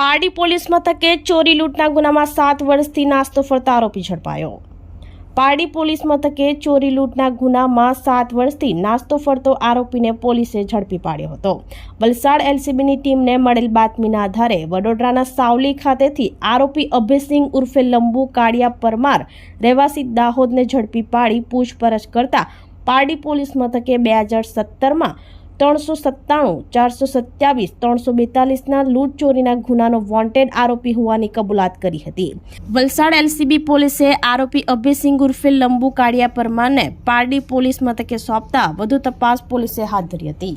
Pardi police મથકે ચોરી લૂંટના ગુનામાં સાત વર્ષથી નાસ્તો ફરતા આરોપી ઝડપાયો. પારડી પોલીસ મથકે ચોરી લૂંટના ગુનામાં સાત વર્ષથી નાસ્તો ફરતો આરોપીને પોલીસે ઝડપી પાડ્યો હતો. વલસાડ એલસીબીની ટીમને મળેલ બાતમીના આધારે વડોદરાના સાવલી ખાતેથી આરોપી અભયસિંહ ઉર્ફે લંબુ કાળિયા પરમાર રહેવાસી દાહોદને ઝડપી પાડી પૂછપરછ કરતા પારડી પોલીસ મથકે બે હજાર સત્તરમાં ત્રણસો સત્તાણું, ચારસો સત્યાવીસ, ત્રણસો બેતાલીસના લૂંટ ચોરીના ગુનાનો વોન્ટેડ આરોપી હોવાની કબૂલાત કરી હતી. વલસાડ એલસીબી પોલીસે આરોપી અભયસિંહ ઉર્ફે લંબુ કાળિયા પરમારને પારડી પોલીસ મથકે સોંપતા વધુ તપાસ પોલીસે હાથ ધરી હતી.